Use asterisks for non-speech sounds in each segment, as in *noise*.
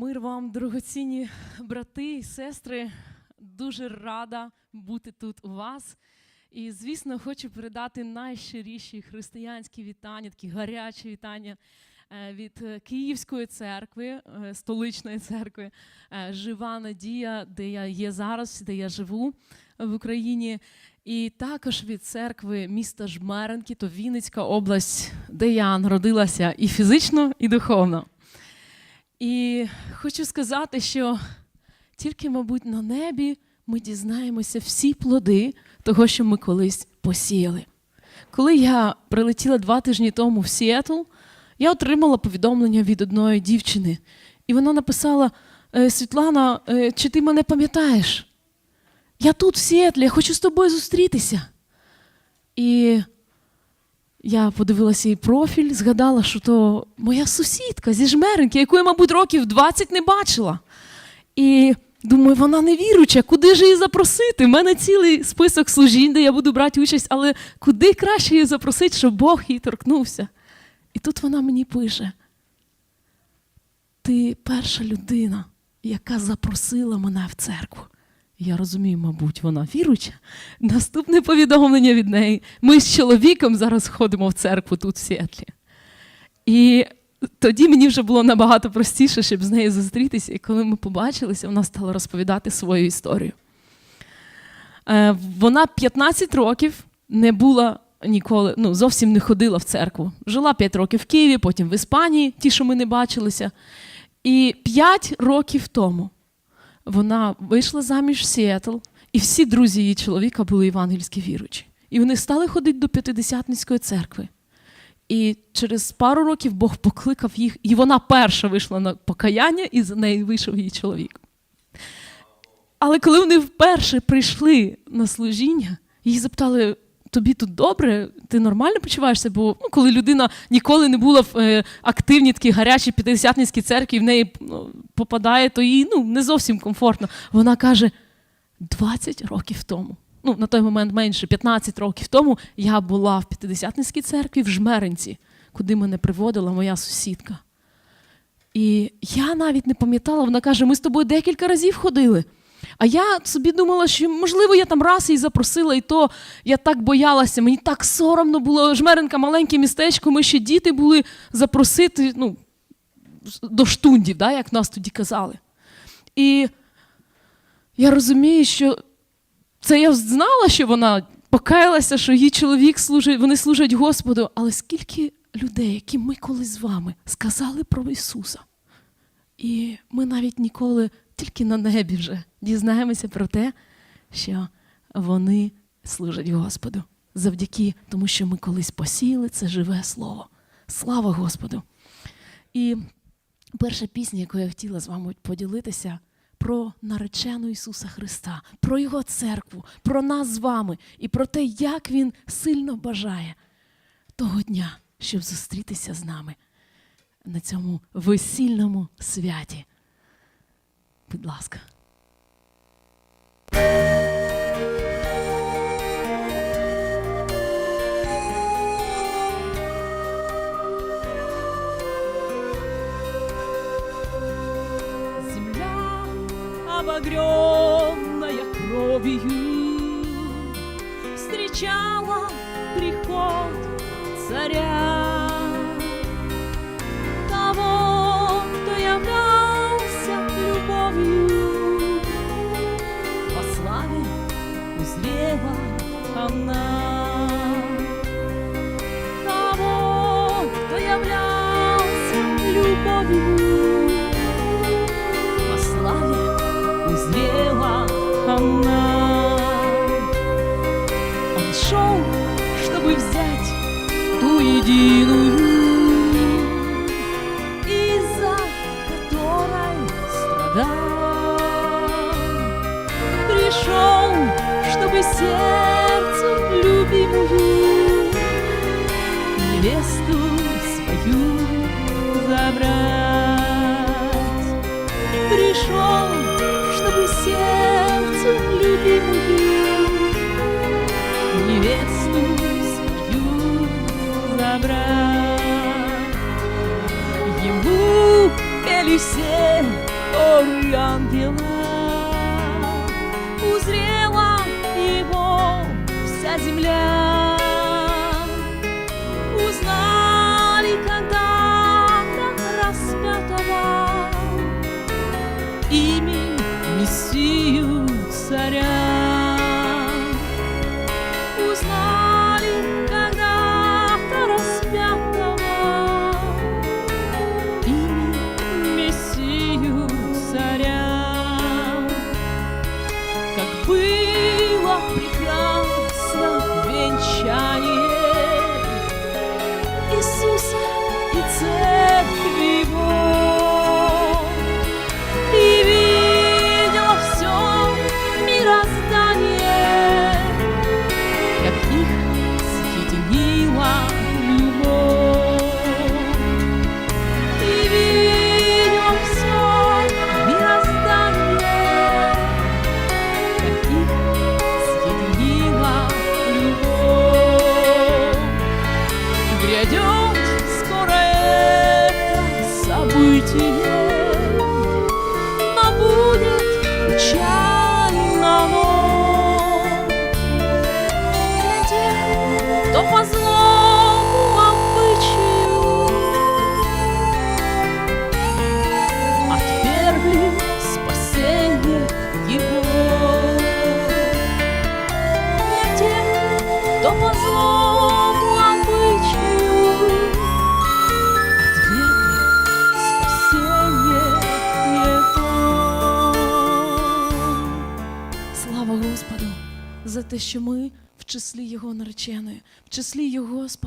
Мир вам, дорогоцінні брати і сестри. Дуже рада бути тут у вас. І, звісно, хочу передати найщиріші християнські вітання, такі гарячі вітання е, від е, Київської церкви, е, столичної церкви, Жива Надія, де я є зараз, де я живу в Україні. І також від церкви міста Жмеренки, то Вінницька область, де я народилася і фізично, і духовно. І хочу сказати, що тільки, мабуть, на небі ми дізнаємося всі плоди того, що ми колись посіяли. Коли я прилетіла два тижні тому в Сіетл, я отримала повідомлення від одної дівчини, і вона написала: «Е, Світлана, е, чи ти мене пам'ятаєш? Я тут, в Сіетлі, я хочу з тобою зустрітися. І я подивилася її профіль, згадала, що то моя сусідка зі жмеренки, яку я, мабуть, років 20 не бачила. І думаю, вона не віруча, куди ж її запросити? У мене цілий список служінь, де я буду брати участь, але куди краще її запросити, щоб Бог її торкнувся? І тут вона мені пише: ти перша людина, яка запросила мене в церкву. Я розумію, мабуть, вона віруча. Наступне повідомлення від неї. Ми з чоловіком зараз ходимо в церкву тут, в Сіетлі. І тоді мені вже було набагато простіше, щоб з нею зустрітися. І коли ми побачилися, вона стала розповідати свою історію. Е, Вона 15 років не була ніколи, ну, зовсім не ходила в церкву. Жила 5 років в Києві, потім в Іспанії, ті, що ми не бачилися. І 5 років тому вона вийшла заміж в Сіетл, і всі друзі її чоловіка були євангельські віручі. І вони стали ходити до П'ятидесятницької церкви. І через пару років Бог покликав їх, і вона перша вийшла на покаяння, і за нею вийшов її чоловік. Але коли вони вперше прийшли на служіння, її запитали: тобі тут добре, ти нормально почуваєшся? Бо ну, коли людина ніколи не була в е, активній такій гарячій п'ятидесятницькій церкві, в неї ну, попадає, то їй ну, не зовсім комфортно. Вона каже: 20 років тому. Ну, на той момент менше, 15 років тому я була в П'ятидесятницькій церкві в Жмеринці, куди мене приводила моя сусідка. І я навіть не пам'ятала, вона каже: ми з тобою декілька разів ходили. А я собі думала, що можливо я там раз її запросила, і то я так боялася, мені так соромно було. Жмеренка маленьке містечко, ми ще діти були запросити ну, до штундів, да, як нас тоді казали. І я розумію, що це я знала, що вона покаялася, що її чоловік служить, вони служать Господу. Але скільки людей, які ми колись з вами сказали про Ісуса, і ми навіть ніколи тільки на небі вже дізнаємося про те, що вони служать Господу завдяки тому, що ми колись посіяли це живе слово. Слава Господу! І перша пісня, яку я хотіла з вами поділитися, про наречену Ісуса Христа, про Його церкву, про нас з вами і про те, як Він сильно бажає того дня, щоб зустрітися з нами на цьому весільному святі. Будь ласка. Земля, обогренная кровью, Встречала приход царя, по славе узрела она. Он шел, чтобы взять ту единую, из-за которой страдал. Пришел, чтобы сердцу любимую невесту свою забрать пришел, чтобы сердцу любимую невесту свою забрать. Ему пели все хоры ангела. Узрела его вся земля. царя.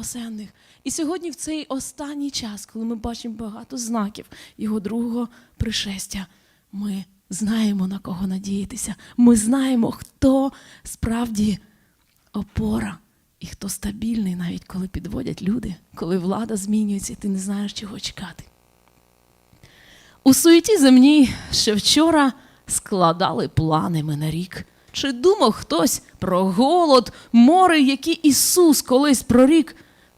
Спасенних. І сьогодні, в цей останній час, коли ми бачимо багато знаків Його другого пришестя, ми знаємо на кого надіятися. Ми знаємо, хто справді опора і хто стабільний, навіть коли підводять люди, коли влада змінюється, і ти не знаєш, чого чекати. У суеті земній ще вчора складали плани ми на рік. Чи думав хтось про голод, море, які Ісус колись прорік?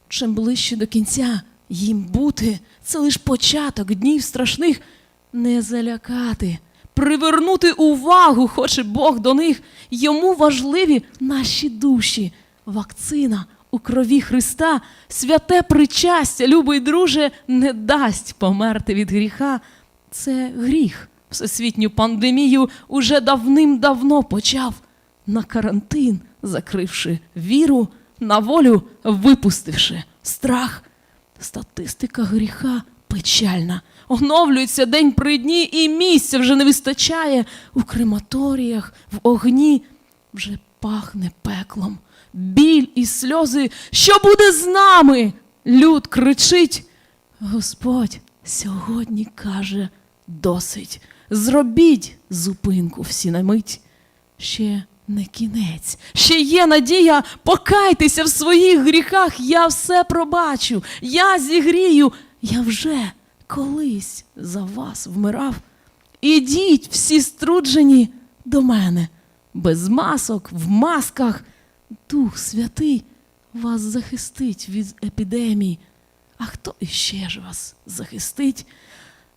Чим ближче до кінця їм бути, це лиш початок днів страшних не залякати, привернути увагу хоче Бог до них. Йому важливі наші душі, вакцина у крові Христа, святе причастя, любий друже, не дасть померти від гріха. Це гріх. Всесвітню пандемію уже давним-давно почав на карантин, закривши віру, на волю випустивши страх. Статистика гріха печальна. Оновлюється день при дні, і місця вже не вистачає у крематоріях, в огні. Вже пахне пеклом. Біль і сльози. Що буде з нами? Люд кричить. Господь сьогодні каже досить. Зробіть зупинку всі на мить. Ще не кінець, ще є надія, покайтеся в своїх гріхах, я все пробачу, я зігрію, я вже колись за вас вмирав. Ідіть всі струджені до мене, без масок, в масках. Дух Святий вас захистить від епідемій. А хто іще ж вас захистить?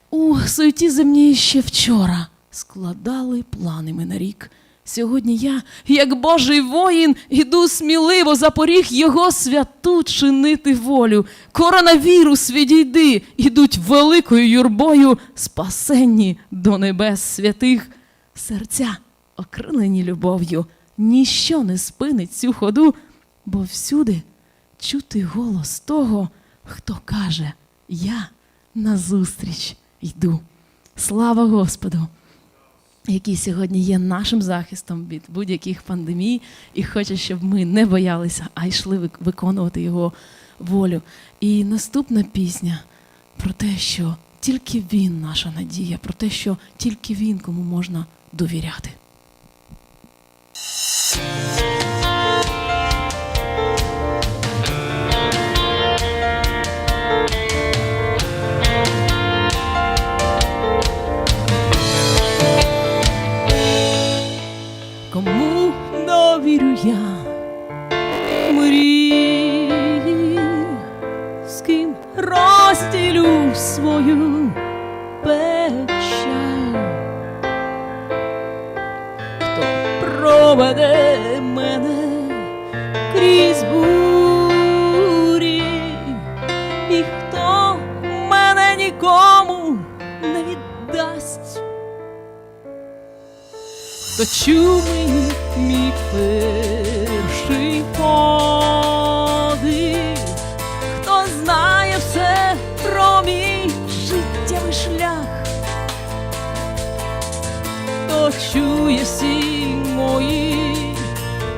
У суеті земній ще вчора складали плани ми на рік. Сьогодні я, як Божий воїн, іду сміливо за поріг його святу чинити волю. Коронавірус відійди, ідуть великою юрбою, спасенні до небес святих. Серця окрилені любов'ю, ніщо не спинить цю ходу, бо всюди чути голос того, хто каже: Я назустріч йду. Слава Господу! Який сьогодні є нашим захистом від будь-яких пандемій, і хоче, щоб ми не боялися, а йшли виконувати його волю. І наступна пісня про те, що тільки він наша надія, про те, що тільки він кому можна довіряти. розділю свою печаль, хто проведе мене крізь бурі, і хто мене нікому не віддасть, то чуй мій пир. Чує всі мої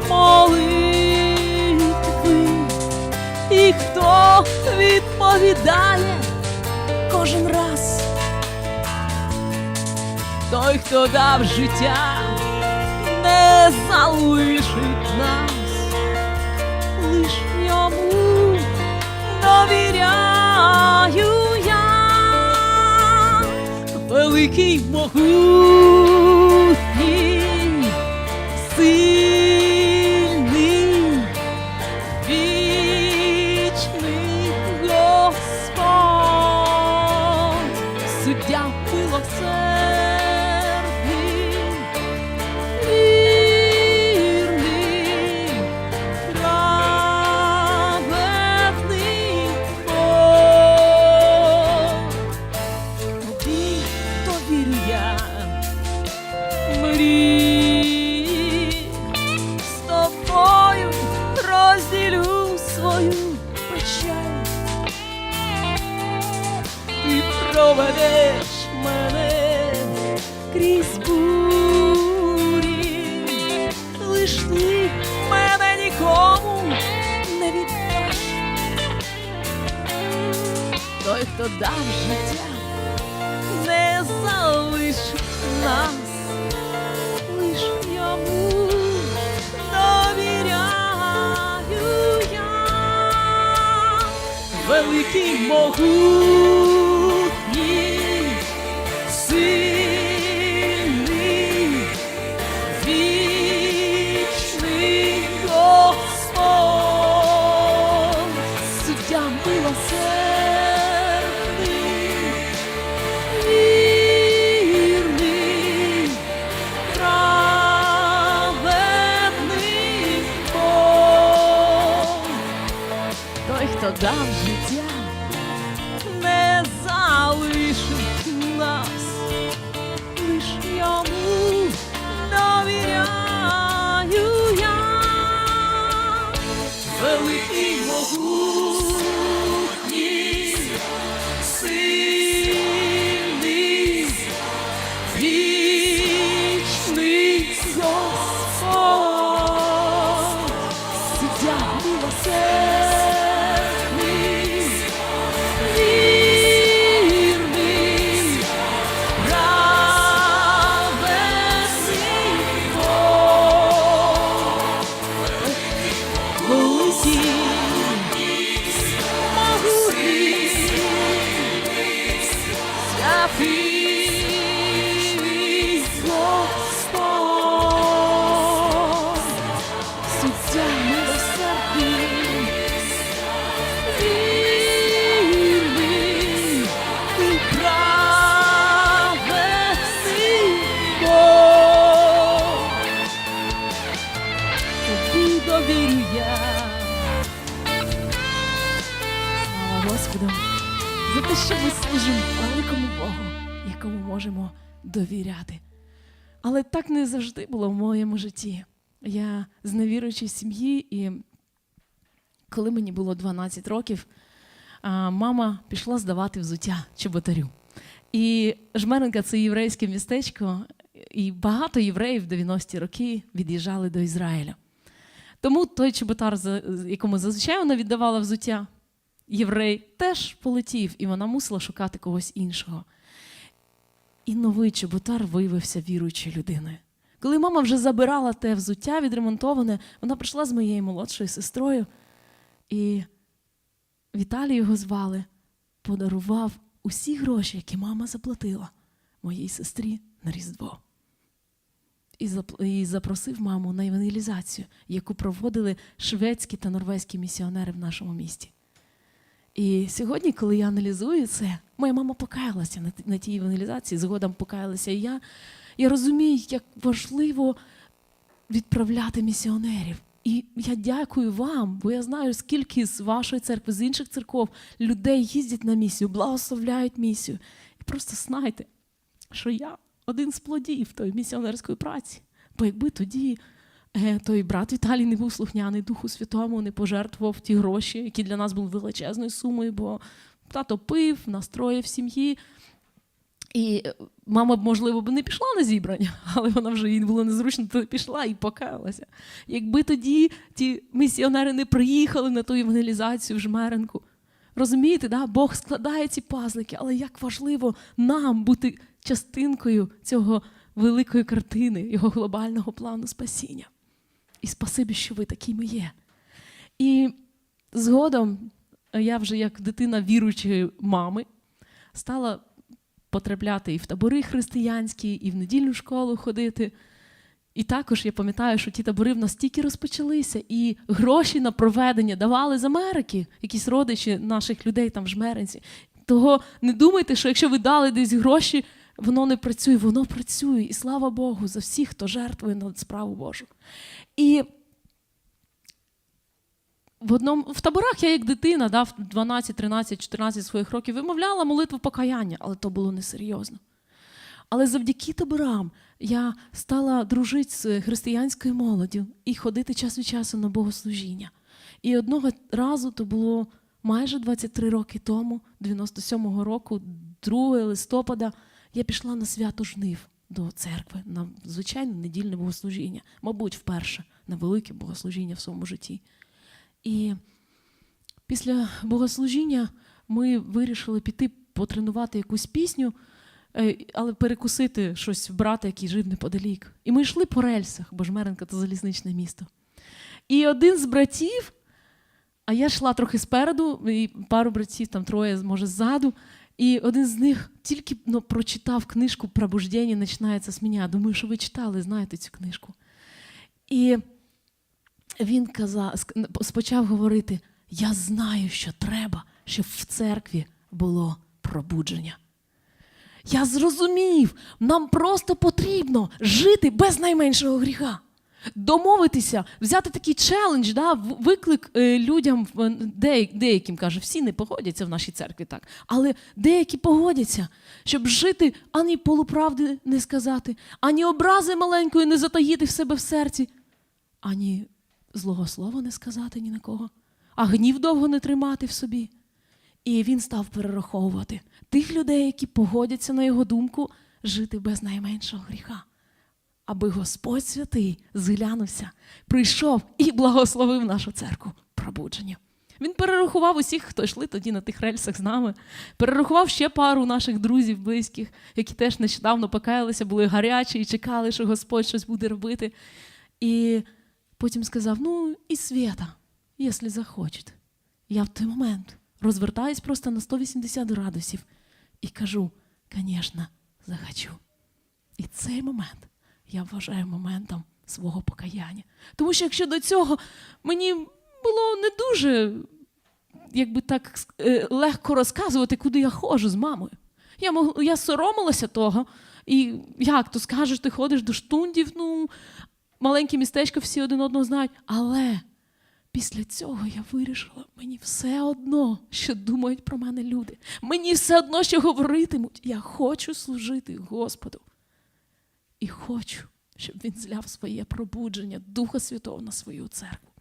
молитви, і хто відповідає кожен раз? Той, хто дав життя, не залишить нас, лиш йому довіряю я, великий могутній, крізь бурі, лиш ти мене нікому не віддаш. Той, хто дав життя, не залишить нас, лиш йому великий могутній, дав життя, не залишить нас, лиш йому довіряю я, великий могутній, так не завжди було в моєму житті. Я з невіруючої сім'ї, і коли мені було 12 років, мама пішла здавати взуття чоботарю. І Жмеренка це єврейське містечко, і багато євреїв в 90-ті роки від'їжджали до Ізраїля. Тому той чоботар, якому зазвичай вона віддавала взуття, єврей теж полетів, і вона мусила шукати когось іншого. І новий чоботар виявився віруючою людиною. Коли мама вже забирала те взуття відремонтоване, вона прийшла з моєю молодшою сестрою, і Віталій його звали, подарував усі гроші, які мама заплатила моїй сестрі на Різдво. І запросив маму на евангелізацію, яку проводили шведські та норвезькі місіонери в нашому місті. І сьогодні, коли я аналізую це, моя мама покаялася на, на тій евангелізації, згодом покаялася і я. Я розумію, як важливо відправляти місіонерів. І я дякую вам, бо я знаю, скільки з вашої церкви, з інших церков людей їздять на місію, благословляють місію. І просто знайте, що я один з плодів тої місіонерської праці. Бо якби тоді е, той брат Віталій не був слухняний Духу Святому, не пожертвував ті гроші, які для нас були величезною сумою, бо тато пив, настроїв сім'ї. І е, мама б, можливо, б не пішла на зібрання, *laughs* але вона вже їй було незручно, то пішла і покаялася. Якби тоді ті місіонери не приїхали на ту евангелізацію в Жмеренку, розумієте, да? Бог складає ці пазлики, але як важливо нам бути частинкою цього великої картини, його глобального плану спасіння. І спасибі, що ви такими є. І згодом я вже як дитина віруючої мами стала потрапляти і в табори християнські, і в недільну школу ходити. І також я пам'ятаю, що ті табори в нас тільки розпочалися, і гроші на проведення давали з Америки, якісь родичі наших людей там в Жмеринці. Того не думайте, що якщо ви дали десь гроші, воно не працює, воно працює. І слава Богу, за всіх, хто жертвує на справу Божу. І в одному в таборах я як дитина, да, в 12, 13, 14 своїх років вимовляла молитву покаяння, але то було несерйозно. Але завдяки таборам я стала дружити з християнською молоддю і ходити час від часу на богослужіння. І одного разу то було майже 23 роки тому, 97-го року, 2 листопада, я пішла на свято жнив до церкви на звичайне недільне богослужіння, мабуть, вперше на велике богослужіння в своєму житті. І після богослужіння ми вирішили піти потренувати якусь пісню, е, але перекусити щось в брата, який жив неподалік. І ми йшли по рельсах, бо Жмеренка це залізничне місто. І один з братів, а я йшла трохи спереду, і пару братів, там троє, може, ззаду. І один з них тільки ну, прочитав книжку «Пробуждення починається з мене. Думаю, що ви читали, знаєте цю книжку. І він казав, почав говорити: Я знаю, що треба, щоб в церкві було пробудження. Я зрозумів, нам просто потрібно жити без найменшого гріха. Домовитися, взяти такий челендж, да, виклик е, людям, деяк- деяким каже, всі не погодяться в нашій церкві так, але деякі погодяться, щоб жити ані полуправди не сказати, ані образи маленької не затаїти в себе в серці, ані злого слова не сказати ні на кого, а гнів довго не тримати в собі. І він став перераховувати тих людей, які погодяться на його думку жити без найменшого гріха. Аби Господь святий зглянувся, прийшов і благословив нашу церкву пробудження. Він перерахував усіх, хто йшли тоді на тих рельсах з нами, перерахував ще пару наших друзів, близьких, які теж нещодавно покаялися, були гарячі і чекали, що Господь щось буде робити. І потім сказав: ну, і свята, якщо захочете. Я в той момент розвертаюсь просто на 180 градусів і кажу: звісно, захочу. І цей момент я вважаю моментом свого покаяння. Тому що якщо до цього мені було не дуже якби так е, легко розказувати, куди я ходжу з мамою. Я, мог, я соромилася того. І як то скажеш, ти ходиш до штундів, ну, маленьке містечко, всі один одного знають. Але після цього я вирішила, мені все одно, що думають про мене люди. Мені все одно, що говоритимуть. Я хочу служити Господу. І хочу, щоб він зляв своє пробудження Духа Святого на свою церкву.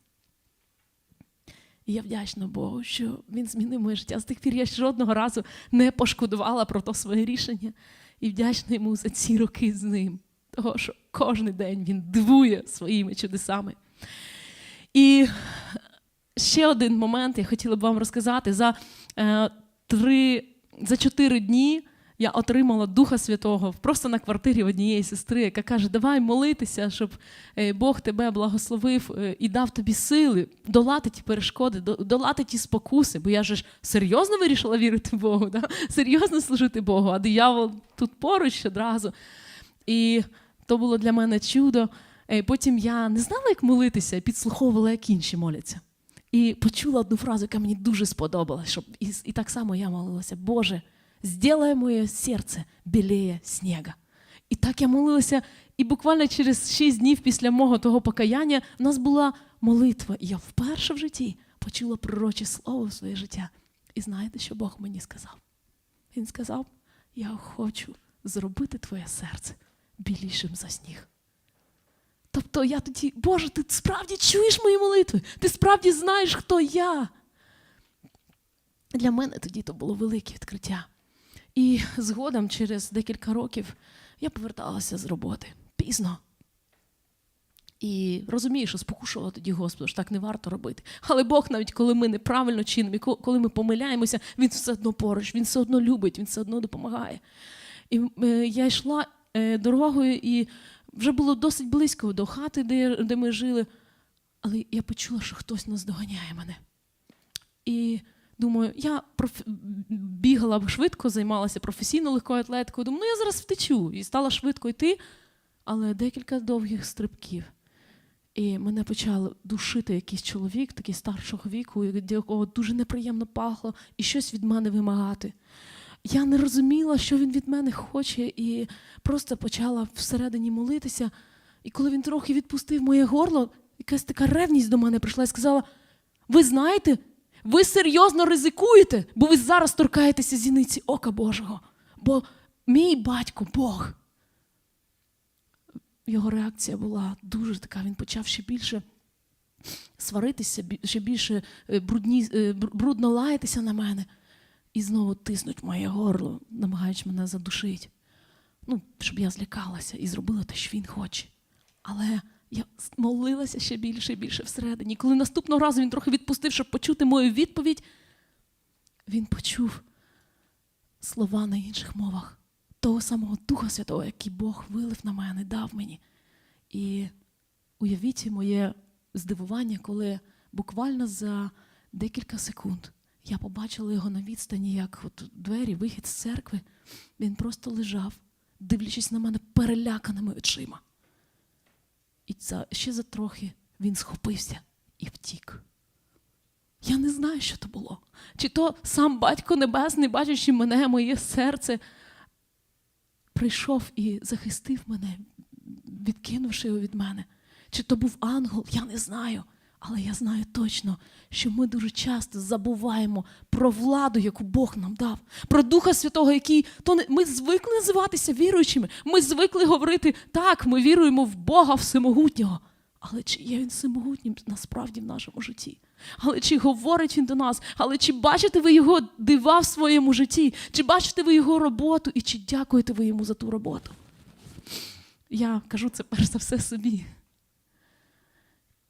Я вдячна Богу, що він змінив моє життя. З тих пір я жодного разу не пошкодувала про то своє рішення. І вдячна йому за ці роки з ним. Того, що кожен день він дивує своїми чудесами. І ще один момент я хотіла б вам розказати. За е, три, за чотири дні я отримала Духа Святого просто на квартирі однієї сестри, яка каже: Давай молитися, щоб е, Бог тебе благословив е, і дав тобі сили долати ті перешкоди, долати ті спокуси. Бо я ж серйозно вирішила вірити Богу, да? серйозно служити Богу, а диявол тут поруч одразу. І то було для мене чудо. Е, Потім я не знала, як молитися, підслуховувала, як інші моляться. І почула одну фразу, яка мені дуже сподобалась. Щоб, і, і так само я молилася: Боже, сделай моє серце білее снега. І так я молилася, і буквально через шість днів після мого того покаяння в нас була молитва. І я вперше в житті почула пророче слово в своє життя. І знаєте, що Бог мені сказав? Він сказав: Я хочу зробити твоє серце білішим за сніг. Тобто я тоді, Боже, ти справді чуєш мої молитви, ти справді знаєш, хто я. Для мене тоді то було велике відкриття. І згодом, через декілька років, я поверталася з роботи пізно. І розумію, що спокушувала тоді Господу, що так не варто робити. Але Бог, навіть коли ми неправильно чинимо, коли ми помиляємося, Він все одно поруч, Він все одно любить, Він все одно допомагає. І е, я йшла дорогою, і вже було досить близько до хати, де, де ми жили. Але я почула, що хтось наздоганяє мене. І думаю, я проф... бігала швидко, займалася професійно легкою атлетикою. Думаю, ну я зараз втечу. І стала швидко йти, але декілька довгих стрибків. І мене почав душити якийсь чоловік, такий старшого віку, якого дуже неприємно пахло, і щось від мене вимагати. Я не розуміла, що він від мене хоче, і просто почала всередині молитися. І коли він трохи відпустив моє горло, якась така ревність до мене прийшла і сказала: Ви знаєте, ви серйозно ризикуєте, бо ви зараз торкаєтеся зіниці ока Божого. Бо мій батько Бог. Його реакція була дуже така. Він почав ще більше сваритися, ще більше е, брудні, е, брудно лаятися на мене і знову тиснуть моє горло, намагаючи мене задушити. Ну, щоб я злякалася і зробила те, що він хоче. Але я молилася ще більше і більше всередині. Коли наступного разу він трохи відпустив, щоб почути мою відповідь, він почув слова на інших мовах того самого Духа Святого, який Бог вилив на мене, дав мені. І уявіть моє здивування, коли буквально за декілька секунд я побачила його на відстані, як от двері, вихід з церкви. Він просто лежав, дивлячись на мене переляканими очима. І це ще за трохи він схопився і втік. Я не знаю, що то було. Чи то сам батько Небесний, бачачи мене, моє серце, прийшов і захистив мене, відкинувши його від мене. Чи то був ангел, я не знаю. Але я знаю точно, що ми дуже часто забуваємо про владу, яку Бог нам дав, про Духа Святого, який то не ми звикли називатися віруючими. Ми звикли говорити так, ми віруємо в Бога Всемогутнього. Але чи є він всемогутнім насправді в нашому житті? Але чи говорить він до нас? Але чи бачите ви його дива в своєму житті? Чи бачите ви його роботу? І чи дякуєте ви йому за ту роботу? Я кажу це перш за все собі.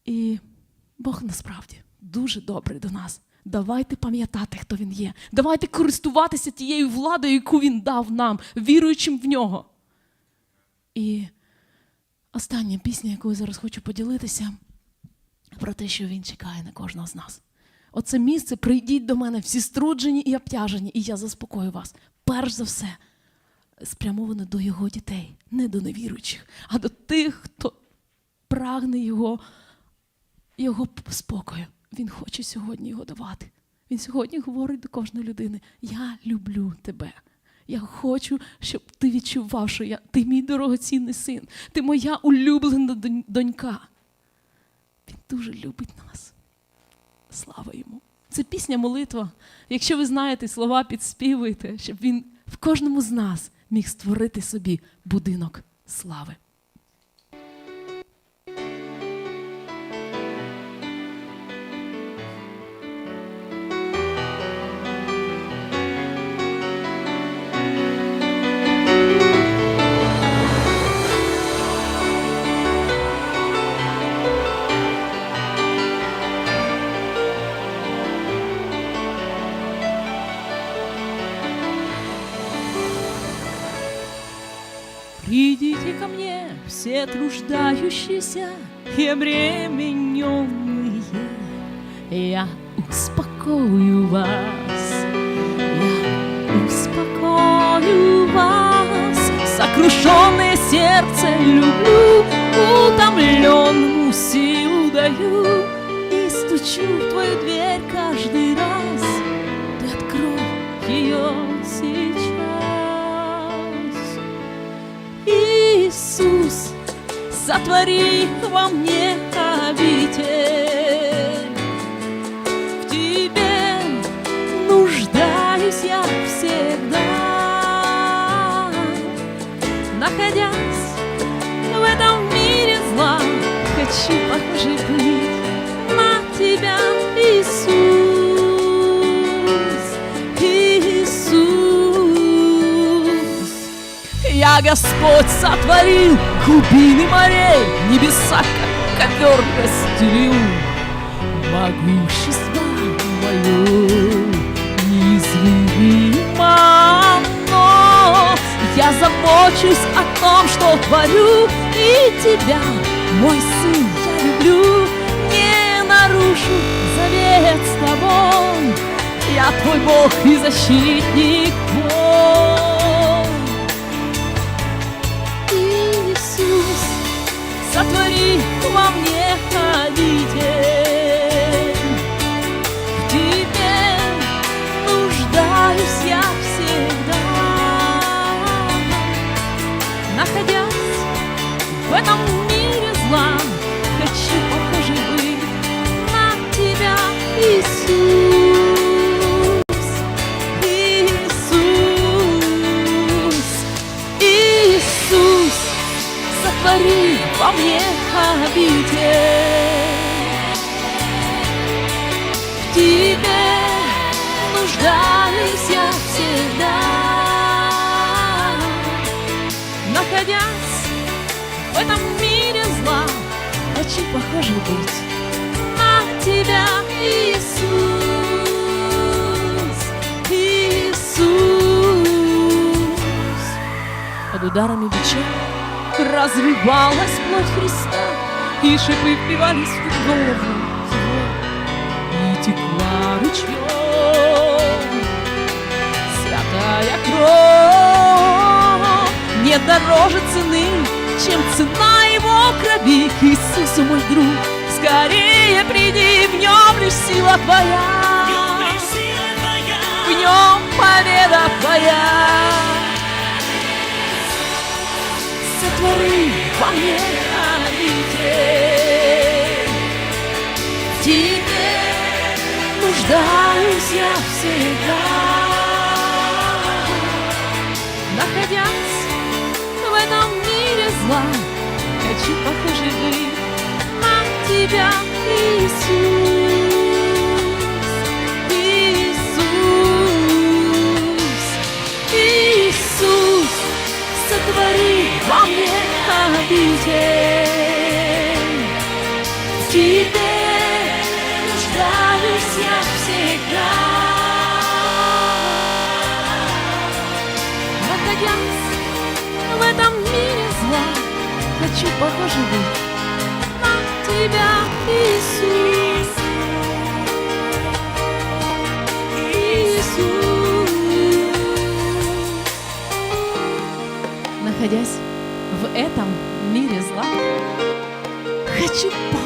І Бог насправді дуже добрий до нас. Давайте пам'ятати, хто він є. Давайте користуватися тією владою, яку він дав нам, віруючим в нього. І остання пісня, яку я зараз хочу поділитися, про те, що він чекає на кожного з нас. Оце місце прийдіть до мене всі струджені і обтяжені, і я заспокою вас. Перш за все, спрямовано до його дітей, не до невіруючих, а до тих, хто прагне його його спокою. Він хоче сьогодні його давати. Він сьогодні говорить до кожної людини: Я люблю тебе. Я хочу, щоб ти відчував, що я, ти мій дорогоцінний син, ти моя улюблена донька. Він дуже любить нас. Слава йому. Це пісня молитва. Якщо ви знаєте слова, підспівуйте, щоб він в кожному з нас міг створити собі будинок слави. Придите ко мне, все труждающиеся и обремененные, я успокою вас, я успокою вас, сокрушенное сердце люблю, утомленному силу даю. И стучу в твою дверь каждый сотвори во мне обитель. В Тебе нуждаюсь я всегда, находясь в этом мире зла, хочу Господь, сотворил глубины морей, небеса, как ковер расстелил. Могущество мое неизмеримо, но я забочусь о том, что творю, и тебя, мой сын, я люблю, не нарушу завет с тобой. Я твой Бог и защитник твой. В Тебе нуждаюсь я всегда, находясь в этом мире зла, хочу похожей быть. На Тебя, Иисус, Иисус. Под ударами бича разрывалась плоть Христа, и шипы впивались в голову и текла ручьем святая кровь. Нет дороже цены, чем цена его крови. Иисусу, мой друг, скорее приди, в нем лишь сила твоя, в нем победа твоя. Сотвори во мне Тебе нуждаюсь я всегда, находясь в этом мире зла, хочу похожей быть на Тебя, Иисус, Иисус, Иисус, сотвори во мне обитель. Хочу похожей быть на Тебя, Иисус. Иисус. Находясь в этом мире зла, хочу похожей